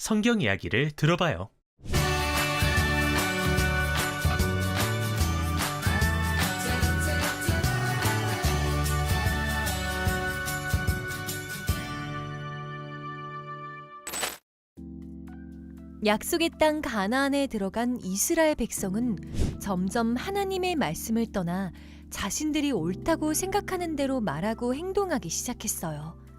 성경 이야기를 들어봐요. 약속의 땅 가나안에 들어간 이스라엘 백성은 점점 하나님의 말씀을 떠나 자신들이 옳다고 생각하는 대로 말하고 행동하기 시작했어요.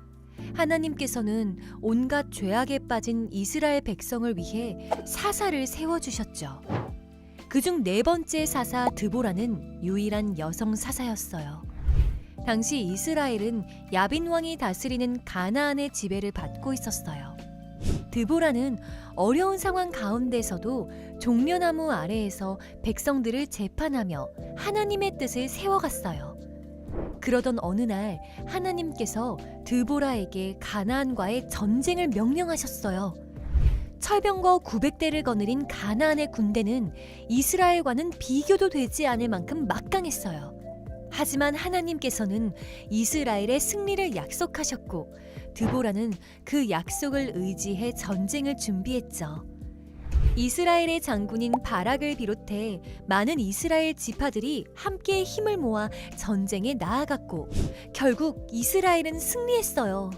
하나님께서는 온갖 죄악에 빠진 이스라엘 백성을 위해 사사를 세워주셨죠. 그중 네 번째 사사 드보라는 유일한 여성 사사였어요. 당시 이스라엘은 야빈 왕이 다스리는 가나안의 지배를 받고 있었어요. 드보라는 어려운 상황 가운데서도 종려나무 아래에서 백성들을 재판하며 하나님의 뜻을 세워갔어요. 그러던 어느 날 하나님께서 드보라에게 가나안과의 전쟁을 명령하셨어요. 철병거 900대를 거느린 가나안의 군대는 이스라엘과는 비교도 되지 않을 만큼 막강했어요. 하지만 하나님께서는 이스라엘의 승리를 약속하셨고 드보라는 그 약속을 의지해 전쟁을 준비했죠. 이스라엘의 장군인 바락을 비롯해 많은 이스라엘 지파들이 함께 힘을 모아 전쟁에 나아갔고 결국 이스라엘은 승리했어요.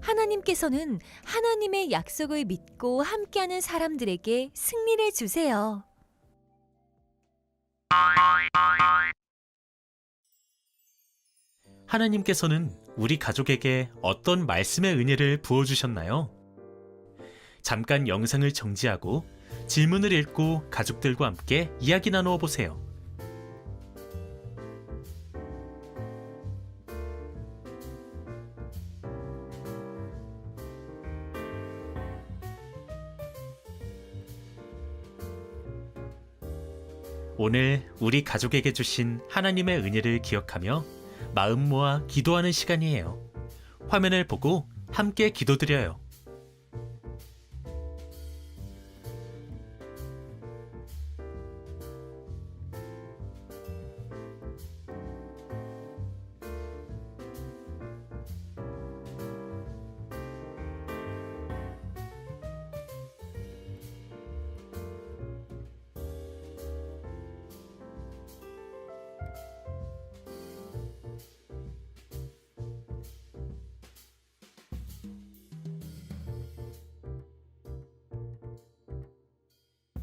하나님께서는 하나님의 약속을 믿고 함께하는 사람들에게 승리를 주세요. 하나님께서는 우리 가족에게 어떤 말씀의 은혜를 부어주셨나요? 잠깐 영상을 정지하고 질문을 읽고 가족들과 함께 이야기 나누어 보세요. 오늘 우리 가족에게 주신 하나님의 은혜를 기억하며 마음 모아 기도하는 시간이에요. 화면을 보고 함께 기도드려요.